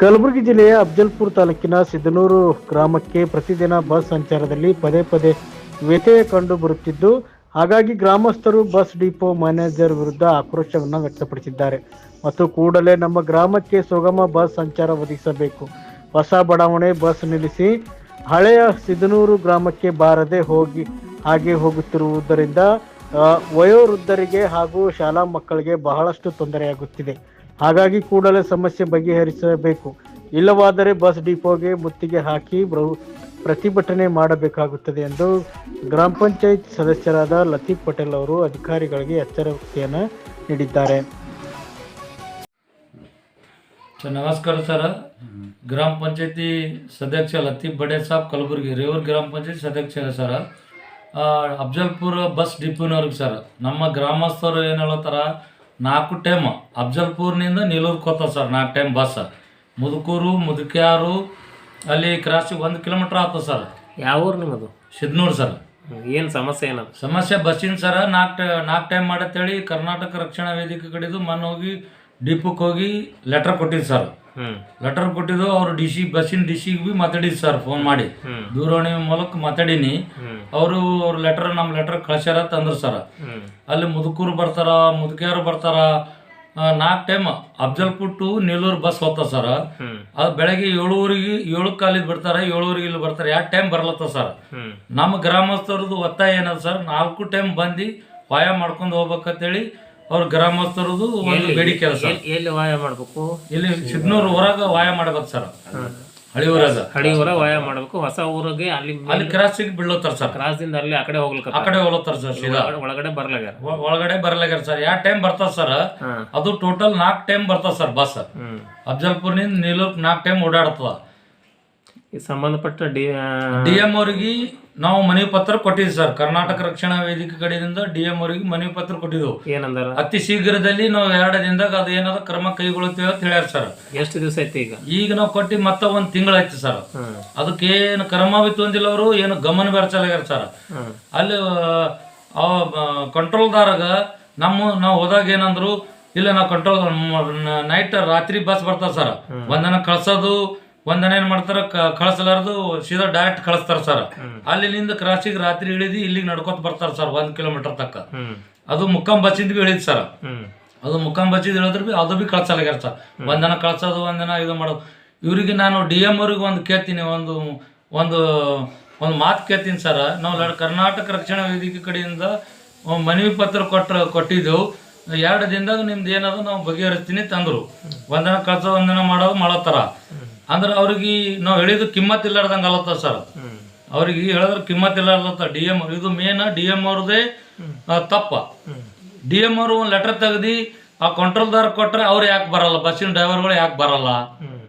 ಕಲಬುರಗಿ ಜಿಲ್ಲೆಯ ಅಫ್ಜಲ್ಪುರ ತಾಲೂಕಿನ ಸಿದ್ದನೂರು ಗ್ರಾಮಕ್ಕೆ ಪ್ರತಿದಿನ ಬಸ್ ಸಂಚಾರದಲ್ಲಿ ಪದೇ ಪದೇ ವ್ಯತ್ಯಯ ಕಂಡು ಬರುತ್ತಿದ್ದು, ಹಾಗಾಗಿ ಗ್ರಾಮಸ್ಥರು ಬಸ್ ಡಿಪೋ ಮ್ಯಾನೇಜರ್ ವಿರುದ್ಧ ಆಕ್ರೋಶವನ್ನು ವ್ಯಕ್ತಪಡಿಸಿದ್ದಾರೆ. ಮತ್ತು ಕೂಡಲೇ ನಮ್ಮ ಗ್ರಾಮಕ್ಕೆ ಸುಗಮ ಬಸ್ ಸಂಚಾರ ಒದಗಿಸಬೇಕು. ಹೊಸ ಬಡಾವಣೆ ಬಸ್ ನಿಲ್ಲಿಸಿ ಹಳೆಯ ಸಿದ್ದನೂರು ಗ್ರಾಮಕ್ಕೆ ಬಾರದೆ ಹೋಗಿ ಹಾಗೆ ಹೋಗುತ್ತಿರುವುದರಿಂದ ವಯೋವೃದ್ಧರಿಗೆ ಹಾಗೂ ಶಾಲಾ ಮಕ್ಕಳಿಗೆ ಬಹಳಷ್ಟು ತೊಂದರೆಯಾಗುತ್ತಿದೆ. ಹಾಗಾಗಿ ಕೂಡಲೇ ಸಮಸ್ಯೆ ಬಗೆಹರಿಸಬೇಕು. ಇಲ್ಲವಾದರೆ ಬಸ್ ಡಿಪೋಗೆ ಮುತ್ತಿಗೆ ಹಾಕಿ ಪ್ರತಿಭಟನೆ ಮಾಡಬೇಕಾಗುತ್ತದೆ ಎಂದು ಗ್ರಾಮ ಪಂಚಾಯತ್ ಸದಸ್ಯರಾದ ಲತೀಫ್ ಪಟೇಲ್ ಅವರು ಅಧಿಕಾರಿಗಳಿಗೆ ಎಚ್ಚರಿಕೆಯನ್ನು ನೀಡಿದ್ದಾರೆ. ನಮಸ್ಕಾರ ಸರ್. ಗ್ರಾಮ ಪಂಚಾಯತಿ ಸದಸ್ಯ ಲತೀಫ್ ಬಡೇ ಸಾಬ್ ಕಲಬುರ್ಗಿ, ರೇವರ್ ಗ್ರಾಮ ಪಂಚಾಯತ್ ಸದಸ್ಯ ಸರ್. ಅಬ್ಜಲ್ಪುರ ಬಸ್ ಡಿಪೋನವ್ರಿಗೆ ಸರ್. ನಮ್ಮ ಗ್ರಾಮಸ್ಥರು ಏನು ಹೇಳತ್ತಾರ ನಾಲ್ಕು ಟೈಮ್. ಅಫ್ಜಲ್ಪುರ್ನಿಂದ ನೀಲೂರು ಕೋತ ಸರ್ ನಾಲ್ಕು ಟೈಮ್ ಬಸ್ ಮುದುಕೂರು ಮುದುಕ್ಯಾರು ಅಲ್ಲಿ ಕ್ರಾಸಿಗೆ ಒಂದು ಕಿಲೋಮೀಟ್ರ್ ಆಗ್ತದೆ ಸರ್ ಯಾವ ಊರು ನಿಮ್ಮದು? ಸಿದ್ನೂರು ಸರ್ ಏನು ಸಮಸ್ಯೆ ಏನದು? ಸಮಸ್ಯೆ ಬಸ್ಸಿನ ಸರ ನಾಲ್ಕು ನಾಲ್ಕು ಟೈಮ್ ಮಾಡತ್ತೇಳಿ ಕರ್ನಾಟಕ ರಕ್ಷಣಾ ವೇದಿಕೆ ಕಡೆದು ಮನೆ ಹೋಗಿ ಡಿಪೋಕ್ಕೆ ಹೋಗಿ ಲೆಟ್ರ್ ಕೊಟ್ಟಿದ್ದು ಸರ್ ಲೆಟರ್ ಕೊಟ್ಟಿದ್ದು ಅವರು ಡಿ ಸಿ ಬಸ್ಸಿನ ಡಿ ಸಿಗೆ ಬಿ ಮಾತಾಡಿದ್ದು ಸರ್ ಫೋನ್ ಮಾಡಿ. ದೂರವಾಣಿ ಮೂಲಕ ಮಾತಾಡೀನಿ. ಅವರು ಅವ್ರ ಲೆಟರ್ ನಮ್ಮ ಲೆಟರ್ ಕಳ್ಸ್ಯಾರ ತಂದ್ರು ಸರ್ ಅಲ್ಲಿ ಮುದುಕೂರು ಬರ್ತಾರ ಮುದುಕಿಯರು ಬರ್ತಾರ ನಾಲ್ಕು time Afzalpur to Nilur bus ಹೋಗ್ತದೆ ಸರ್ ಅದು ಬೆಳಗ್ಗೆ ಏಳುವರೆಗೆ ಏಳು ಕಾಲಿಗೆ ಬರ್ತಾರೆ ಏಳುವರೆಗೆ ಇಲ್ಲಿ ಬರ್ತಾರೆ ಎರಡು ಟೈಮ್ ಬರ್ಲತ್ತ ಸರ್ ನಮ್ಮ ಗ್ರಾಮಸ್ಥರದ್ದು ಒತ್ತಾಯ ಏನದ ಸರ್ ನಾಲ್ಕು ಟೈಮ್ ಬಂದು ಪಾಯ ಮಾಡ್ಕೊಂಡು ಹೋಗ್ಬೇಕಂತೇಳಿ ಅವ್ರ ಗ್ರಾಮಸ್ಥರದು ಒಂದು ಬೇಡಿ ಕೆಲಸ. ಎಲ್ಲಿ ವಾಯ ಮಾಡಬೇಕು? ಇಲ್ಲಿ ಸಿದ್ನೂರು ಹೊರಗ ವಾಯ ಮಾಡ್ಬೇಕು ಸರ್. ಹಳಿ ಊರಾಗ ಹಳಿ ಊರ ವಾಯ ಮಾಡ್ಬೇಕು. ಹೊಸ ಊರಿಗೆ ಅಲ್ಲಿ ಅಲ್ಲಿ ಕ್ರಾಸಿಗೆ ಬೀಳತ್ತಾರ ಸರ್. ಕ್ರಾಸಿಂದ ಅಲ್ಲಿ ಆ ಕಡೆ ಹೋಗ್ಲಿಕ್ಕೆ ಆ ಕಡೆ ಹೋಗ್ಲತ್ತಾರ ಸರ್ ಸೀದಾ. ಒಳಗಡೆ ಬರ್ಲಾಗ್ಯಾರ ಒಳಗಡೆ ಬರ್ಲಾಗ್ಯಾರ ಸರ್. ಯಾವ ಟೈಮ್ ಬರ್ತದ ಸರ್? ಅದು ಟೋಟಲ್ ನಾಲ್ಕು ಟೈಮ್ ಬರ್ತದ ಸರ್ ಬಸ್. ಅಫ್ಜಲ್ಪುರ್ನಿಂದ ನೀಲೂರ್ ನಾಲ್ಕು ಟೈಮ್ ಓಡಾಡ್ತದ. ಈ ಸಂಬಂಧಪಟ್ಟ ಡಿ ಡಿ ಎಂ ಅವ್ರಿಗೆ ನಾವು ಮನವಿ ಪತ್ರ ಕೊಟ್ಟಿದ್ವಿ ಸರ್. ಕರ್ನಾಟಕ ರಕ್ಷಣಾ ವೇದಿಕೆ ಕಡೆಯಿಂದ ಡಿ ಎಂ ಅವ್ರಿಗೆ ಮನವಿ ಪತ್ರ ಕೊಟ್ಟಿದ್ವು ಏನಂದಾರ? ಅತಿ ಶೀಘ್ರದಲ್ಲಿ ನಾವು ಎರಡು ದಿನದಾಗ ಅದು ಏನಾದ್ರು ಕ್ರಮ ಕೈಗೊಳ್ಳುತ್ತೇವೆ ಅಂತ ಹೇಳ್ಯಾರ ಸರ್. ಎಷ್ಟು ದಿವಸ ಐತಿ ಈಗ? ಈಗ ನಾವು ಕೊಟ್ಟು ಮತ್ತ ಒಂದು ತಿಂಗಳಾಯ್ತು ಸರ್. ಅದಕ್ಕೆ ಏನು ಕ್ರಮ ಬಿತ್ತು ತೊಂದಿಲ್ಲ ಅವರು ಏನು ಗಮನ ಬೆರ್ಸಲಾಗ್ಯಾರ ಸರ್. ಅಲ್ಲಿ ಕಂಟ್ರೋಲ್ದಾರಾಗ ನಮ್ಮ ನಾವು ಹೋದಾಗ ಏನಂದ್ರು ಇಲ್ಲ ನಾವು ಕಂಟ್ರೋಲ್ ನೈಟ್ ರಾತ್ರಿ ಬಸ್ ಬರ್ತಾವ ಸರ್. ಒಂದನ ಕಳ್ಸೋದು ಒಂದನ ಏನ್ ಮಾಡ್ತಾರ ಕಳಸಲಾರದು ಸೀದಾ ಡೈರೆಕ್ಟ್ ಕಳಿಸ್ತಾರ ಸರ್ ಅಲ್ಲಿಂದ ಕ್ರಾಸಿಗೆ ರಾತ್ರಿ ಇಳಿದು ಇಲ್ಲಿಗೆ ನಡ್ಕೊತ ಬರ್ತಾರ ಸರ್ ಒಂದ್ ಕಿಲೋಮೀಟರ್ ತಕ್ಕ. ಅದು ಮುಕ್ಕಂ ಬಚ್ಚಿಂದ ಬಿ ಇಳಿದ್ ಸರ್ ಅದು ಮುಕ್ಕಂ ಬಚ್ಚಿದ್ ಹೇಳಿದ್ರೆ ಬಿ ಅದು ಬಿ ಕಳ್ಸಲಾಗ್ಯಾರ ಸರ್ ಒಂದನ ಕಳ್ಸೋದು ಒಂದನ ಇದು ಮಾಡೋದು. ಇವರಿಗೆ ನಾನು ಡಿ ಎಂ ಅವ್ರಿಗೆ ಒಂದು ಕೇಳ್ತೀನಿ ಒಂದು ಒಂದು ಒಂದು ಮಾತು ಕೇಳ್ತೀನಿ ಸರ್ ನಾವು ಕರ್ನಾಟಕ ರಕ್ಷಣಾ ವೇದಿಕೆ ಕಡೆಯಿಂದ ಮನವಿ ಪತ್ರ ಕೊಟ್ಟ ಕೊಟ್ಟಿದ್ದೆವು. ಎರಡು ದಿನದಾಗ ನಿಮ್ದು ಏನದ ನಾವು ಬಗೆಹರಿಸ್ತೀನಿ ತಂದರು. ಒಂದನ ಕಳ್ಸೋದು ಒಂದನ ಮಾಡೋದು ಮಾಡತ್ತಾರ ಅಂದ್ರೆ ಅವ್ರಿಗೆ ನಾವು ಹೇಳಿದ್ದು ಕಿಮ್ಮತ್ ಇಲ್ಲಾರ್ದಂಗೆ ಅಲತ್ತ ಸರ್ ಅವರಿಗೆ ಹೇಳಿದ್ರೆ ಕಿಮ್ಮತ್ ಇಲ್ಲಾರ್ದತ್ತ ಡಿ ಎಂ ಇದು ಮೇನ್ ಡಿ ಎಂ ಅವ್ರದೇ ತಪ್ಪ. ಡಿ ಎಂ ಅವರು ಒಂದು ಲೆಟರ್ ತೆಗ್ದು ಆ ಕಂಟ್ರೋಲ್ದಾರ್ ಕೊಟ್ರೆ ಅವ್ರು ಯಾಕೆ ಬರಲ್ಲ ಬಸ್ಸಿನ ಡ್ರೈವರ್ಗಳು ಯಾಕೆ ಬರಲ್ಲ?